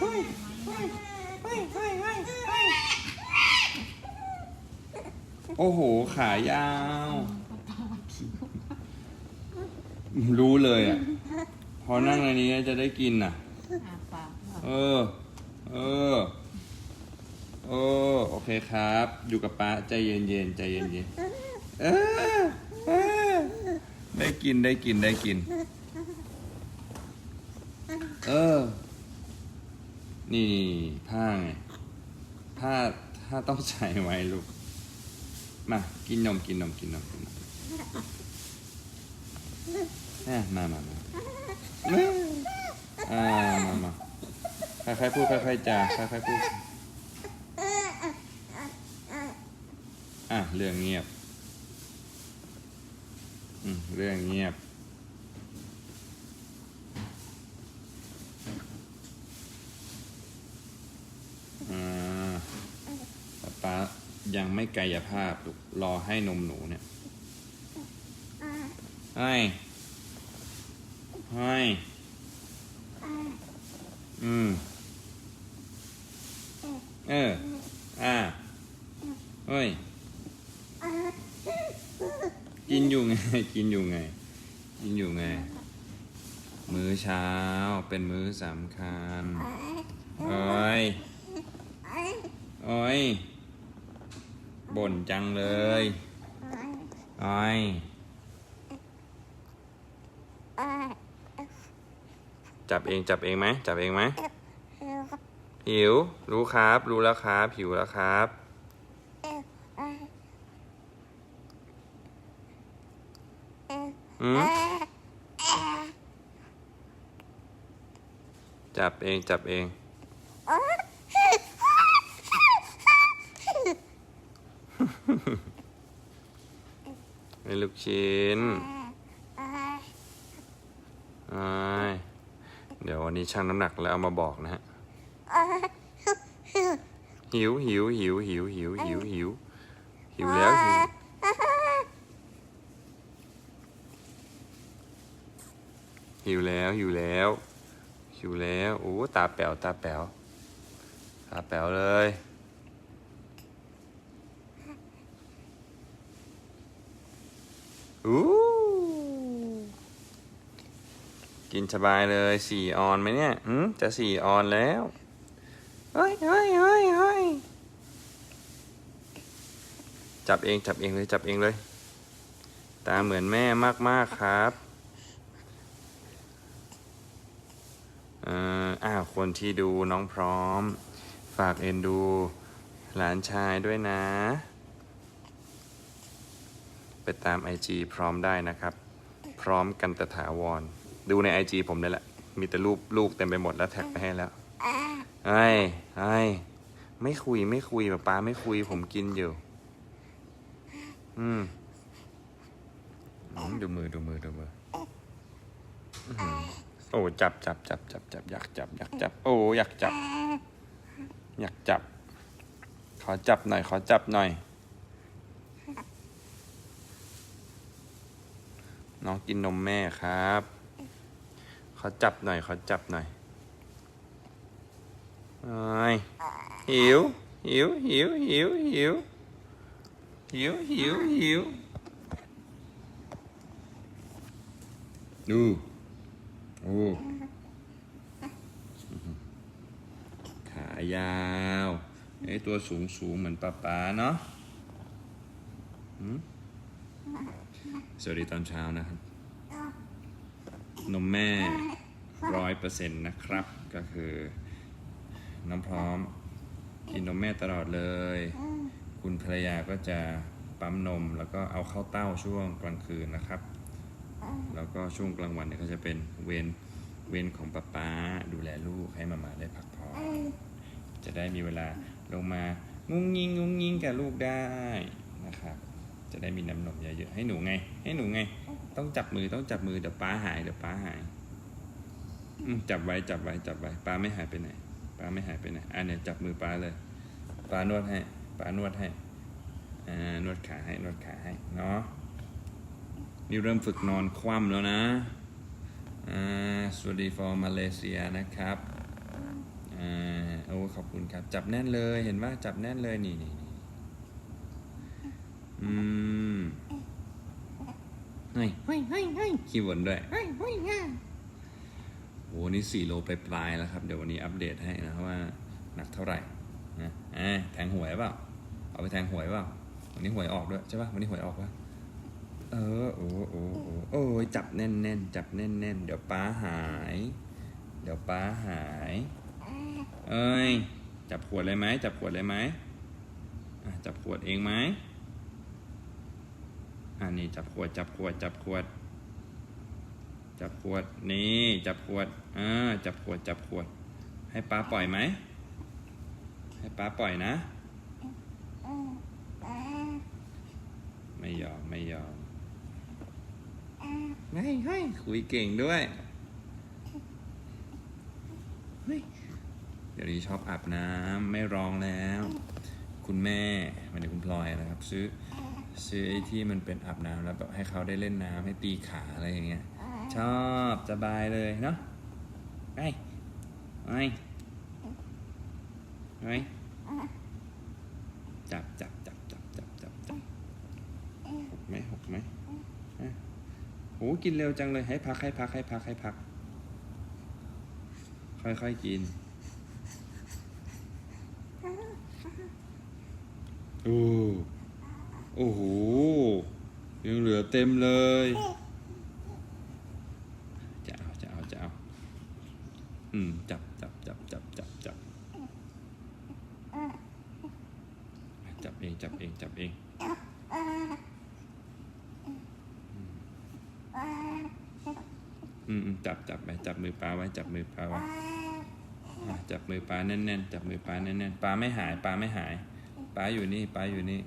เฮ้ยเฮ้ยเฮ้ยเฮ้ยเฮ้ยเฮ้ยโอ้โห ขายาว รู้เลยอะ พอนั่งในนี้จะได้กินอะ อาปากเออ เออ เออ โอเคครับ อยู่กับป้าใจเย็นๆ ใจเย็นๆ เออเออได้กินได้กินได้กิน เออ นี่ผ้าไงผ้าถ้าต้องใส่ไว้ลูก มากินนมกินนมกินนมกินนมอะมามามาอ่ามามาค่อยๆพูดค่อยๆจาค่อยๆพูดอะเรื่องเงียบ อืมเรื่องเงียบ อ่าป๊าป๊ายังไม่ กายภาพลูกรอให้นมหนูเนี่ยให้ให้อืมเอออ่าเฮ้ย กินอยู่ไง กินอยู่ไง กินอยู่ไง มื้อเช้าเป็นมื้อสำคัญ เอ้ย เอ้ย บ่นจังเลยเอ้ยจับเองจับเองไหมจับเองไหมหิว รู้ครับ รู้แล้วครับหิวแล้วครับอืมจับเองจับเอง เป็ นลูกชิ้นไอ้เดี๋ยววันนี้ชั่งน้ำหนักแล้วเอามาบอกนะฮะ หิวหิวหิวหิวหิวหิวหิวหิวแล้วหิวหิวแล้วหิวแล้วหิวแล้วโอ้ตาแป๋วตาแป๋วตาแป๋วเลย อู้กินสบายเลยสี่ออนไหมเนี่ยหืมจะสี่ออนแล้วเฮ้ยเฮ้ยเฮ้ยเฮ้ยจับเองจับเองเลยจับเองเลย ตาเหมือนแม่มาก ๆ ครับเอ่ออ้าวคนที่ดูน้องพร้อม ฝากเอ็นดูหลานชายด้วยนะ ไปตาม IG พร้อมได้นะครับ พร้อมกันตถาวร ดูใน IG ผมนี่แหละ มีแต่รูปลูกเต็มไปหมดแล้วแท็กไปให้แล้วไอ้ไอ้ไม่คุยไม่คุยแบบป้าไม่คุยผมกินอยู่ อืมดูมือดูมือดูมือโอ้จับจับจับจับจับอยากจับอยากจับ โอ้อยากจับ อยากจับ ขอจับหน่อย ขอจับหน่อย น้องกินนมแม่ครับเขอจับหน่อยเขอจับหน่อยเอ้ยหิว หิว หิว หิว หิว หิว หิว หิว ดูโอ้ขายาวไอ้ตัวสูงสูงเหมือนป้าป๊าเนาะหืม สวัสดีตอนเช้านะครับ นมแม่ร้อยเปอร์เซ็นต์นะครับ ก็คือน้องพร้อม กินนมแม่ตลอดเลย คุณภรรยาก็จะปั๊มนมแล้วก็เอาเข้าเต้าช่วงกลางคืนนะครับ แล้วก็ช่วงกลางวันเนี่ยก็จะเป็นเวรเวรของป้าป๊าดูแลลูกให้มามาได้พักผ่อนจะได้มีเวลาลงมา งุ้งยิงงุ้งยิงกับลูกได้นะครับ จะได้มีน้ำนมเยอะๆให้หนูไง ให้หนูไง ต้องจับมือต้องจับมือเดี๋ยวป้าหายเดี๋ยวป้าหายจับไว้จับไว้จับไว้ป้าไม่หายไปไหนป้าไม่หายไปไหนอะเนี่ยจับมือป้าเลยป้านวดให้ป้านวดให้อ่านวดขาให้นวดขาให้เนาะนี่เริ่มฝึกนอนคว่ำแล้วนะอ่าสวัสดีฟอร์มาเลเซียนะครับอ่าโอ้ขอบคุณครับ จับแน่นเลยเห็นว่าจับแน่นเลยนี่นี่ อืมเฮ้ยเฮ้ยเฮ้ยเฮ้ยคีย์บอร์ดด้วยเฮ้ยเฮ้ยเฮ้ยโอ้นี่สี่โลปลายๆแล้วครับ เดี๋ยววันนี้อัปเดตให้นะว่าหนักเท่าไหร่นะอ่าแทงหวยเปล่าเอาไปแทงหวยเปล่าวันนี้หวยออกด้วยใช่ป่ะวันนี้หวยออกป่ะเออโอ้โอ้โอ้โอ้ยจับแน่นแน่นๆจับแน่นแน่นๆเดี๋ยวป้าหาย เดี๋ยวป้าหายเอ้ยจับขวดเลยไหมจับขวดเลยไหมอะจับขวดเองไหม อ่านี่จับขวดจับขวดจับขวด จับขวดนี่จับขวดอ่าจับขวดจับขวด ให้ป้าปล่อยไหม ให้ป้าปล่อยนะ ไม่ยอมไม่ยอมเฮ้ยเฮ้ยคุยเก่งด้วยเฮ้ยเดี๋ยวนี้ชอบอาบน้ำไม่ร้องแล้ว คุณแม่หมายถึงคุณพลอยนะครับ ซื้อ ซื้อไอ้ที่มันเป็นอาบน้ำแล้วแบบให้เขาได้เล่นน้ำให้ตีขาอะไรอย่างเงี้ย ชอบสบายเลยเนาะไปไปไปจับจับจับจับจับจับจับหกไหมหกไหมฮะโหกินเร็วจังเลยให้พักให้พักให้พักให้พัก ค่อยๆกินโอ้ โอ้โห ยังเหลือเต็มเลย จะเอา จะเอา จะเอา อืม จับ จับ จับ จับ จับ จับ จับเอง จับเอง จับเองอืมจับจับไปจับมือปลาไว้ จับมือปลาไว้ จับมือปลาแน่นๆ จับมือปลาแน่นๆ ปลาไม่หาย ปลาไม่หาย ปลาอยู่นี่ ปลาอยู่นี่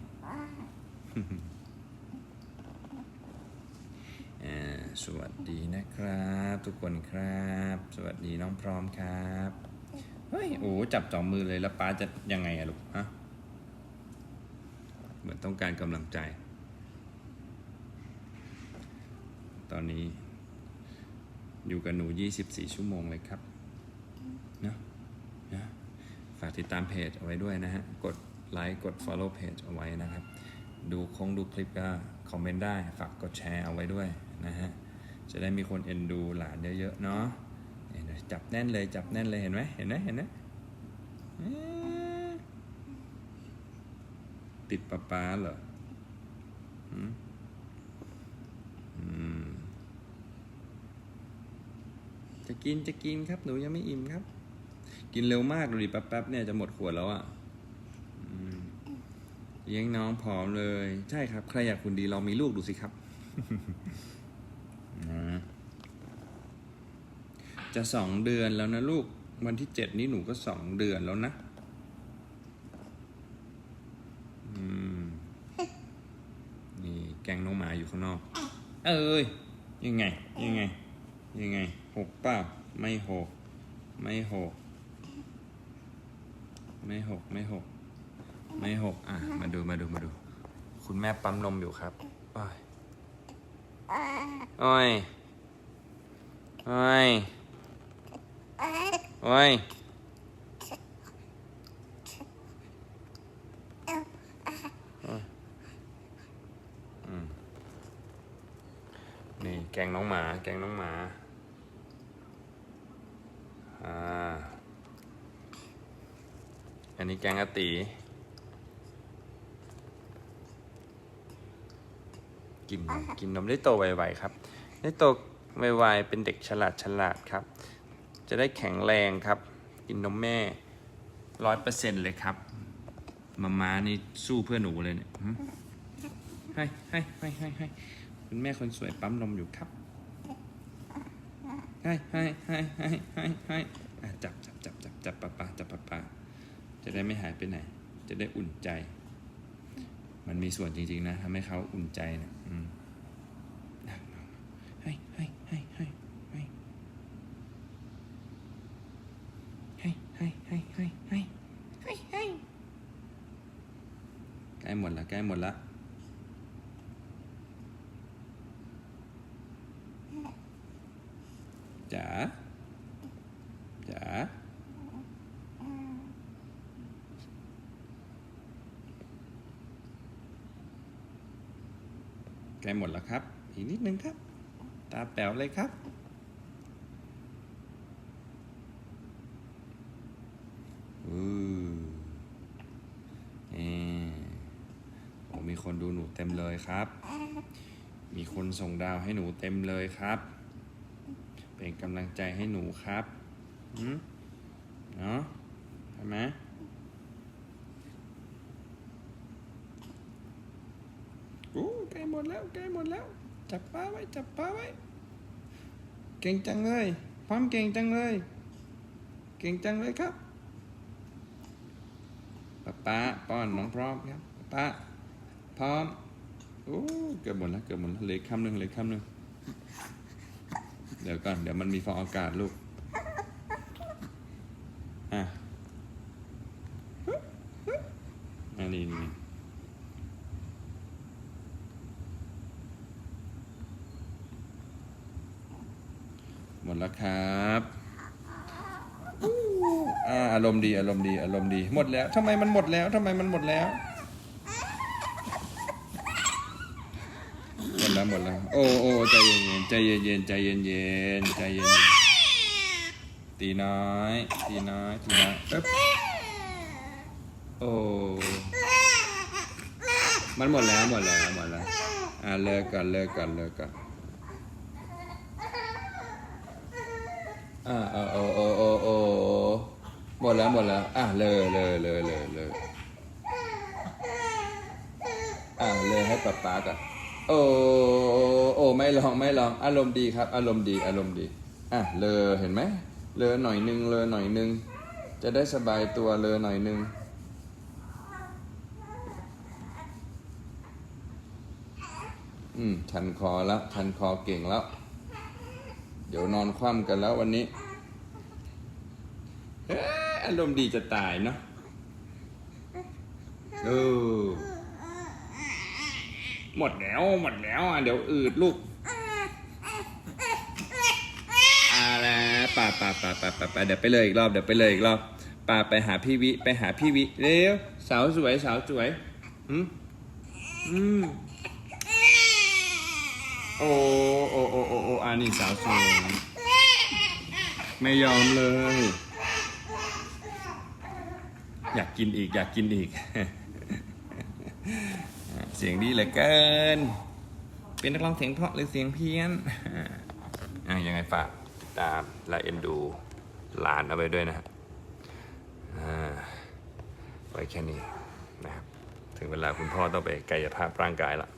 สวัสดีนะครับ ทุกคนครับ สวัสดีน้องพร้อมครับเฮ้ยโอ้จับจอมมือเลยแล้วป้าจะยังไงอะลูกฮะเหมือนต้องการกำลังใจ ตอนนี้ อยู่กับหนู 24 ชั่วโมงเลยครับเนะนะฝากติดตามเพจเอาไว้ด้วยนะฮะ กดไลค์กด Follow เพจเอาไว้นะครับ ดูคงดูคลิปก็คอมเมนต์ได้ ฝากกดแชร์เอาไว้ด้วยนะฮะ จะได้มีคนเอ็นดูหลานเยอะๆเนาะจับแน่นเลยจับแน่นเลยเห็นไหมเห็นไหมเห็นไหมติดปลาปลาเหรอจะกินจะกินครับหนูยังไม่อิ่มครับ กินเร็วมากดูดิแป๊บๆเนี่ยจะหมดขวดแล้วอะ่ะ เลี้ยงน้องผอมเลย ใช่ครับ ใครอยากคุณดีลองมีลูกดูสิครับนะจะสองเดือนแล้วนะลูก วันที่เจ็ดนี้หนูก็สองเดือนแล้วนะนี่แกงน้องหมาอยู่ข้างนอก เอ้ย ยังไง ยังไง ยังไง หกเปล่า ไม่หก ไม่หก ไม่หก ไม่หก ไม่หกอะ มาดูมาดูมาดู คุณแม่ปั๊มนมอยู่ครับโอ้ยโอ้ยโอ้ยโอ้ยโอ้ยอืมนี่แกงน้องหมา แกงน้องหมา อ่า อันนี้แกงอาตี กินนมกินนมได้โตไวๆครับ ได้โตไวๆเป็นเด็กฉลาดฉลาดครับ จะได้แข็งแรงครับ กินนมแม่ร้อยเปอร์เซ็นต์เลยครับมาม่านี่สู้เพื่อหนูเลยเนี่ยให้ให้ให้ให้ให้คุณแม่คนสวยปั๊มนมอยู่ครับให้ให้ให้ให้ให้ให้จับจับจับจับจับปะปะจับปะปะจะได้ไม่หายไปไหน จะได้อุ่นใจ มันมีส่วนจริง ๆ นะทำให้เขาอุ่นใจนะอืมให้ให้ให้ให้ให้ให้ให้ให้ให้ให้ให้ให้ใกล้หมดละใกล้หมดละจ๋าจ๋า ใกล้ หมดแล้วครับ อีกนิดนึงครับ ตาแป๋วเลยครับ อือเออโอ้มีคนดูหนูเต็มเลยครับ มีคนส่งดาวให้หนูเต็มเลยครับ เป็นกำลังใจให้หนูครับ อืมเนาะใช่ไหมอู้ใกล้หม ดแล้วใกล้หมดแล้ว จับปลาไว้จับปลาไว้ เก่งจังเลยพร้อมเก่งจังเลย เก่งจังเลยครับป๊าป๊าป้อนน้องพร้อมครับป๊าป๊าพร้อมโอ้เกือบหมดแล้วเกือบหมดแล้วเหลืออกคำหนึ่งเหลืออกคำหนึ่งเดี๋ยวก่อนเดี๋ยวมันมีฟองอากาศลูกอะอันนี้นี่ห มดแล้วครับอ่าอารมณ์ดีอารมณ์ดีอารมณ์ดีหมดแล้วทำไมมันหมดแล้วทำไมมันหมดแล้วหมดแล้วหมดแล้วโอ้โอ้ใจเย็นๆใจเย็นๆใจเย็นๆใจเย็นตีน้อยตีน้อยตีน้อยปึ๊บโอ้มันหมดแล้วหมดแล้วหมดแล้วอ่าเลิกกันเลิกกันเลิกกัน อ่าเออโอ้โอ้โอ้โอ้หมดแล้วหมดแล้ว อะเลยเลยเลยเลยเลยอะเลยให้ป๊าป๊าก่อนโอ้โอ้ไม่ลองไม่ลองอารมณ์ดีครับ อารมณ์ดีอารมณ์ดี อะเลอเห็นไหมเลอหน่อยนึงเลอหน่อยนึง จะได้สบายตัวเลอหน่อยนึงอืมชันคอแล้วชันคอเก่งแล้ว เดี๋ยวนอนคว่ำกันแล้ววันนี้เอ้ยอารมณ์ดีจะตายเนาะเออหมดแล้วหมดแล้วอะเดี๋ยวอืดลูกอาแล้วป่าป่าป่าป่าป่าป่าเดี๋ยวไปเลยอีกรอบเดี๋ยวไปเลยอีกรอบป่าไปหาพี่วิ ไปหาพี่วิเร็วสาวสวยสาวสวยอืมอืม โอ้โอ้โอ้โอ้โอ้อันนี้สาวสวยไม่ยอมเลย อยากกินอีกอยากกินอีก เสียงดีเหลือเกิน เป็นนักร้องเสียงเพราะหรือเสียงเพี้ยนอะยังไงฝากติดตามและเอ็นดูหลานเอาไปด้วยนะฮะอ่าไว้แค่นี้นะครับ ถึงเวลาคุณพ่อต้องไปกายภาพร่างกายละ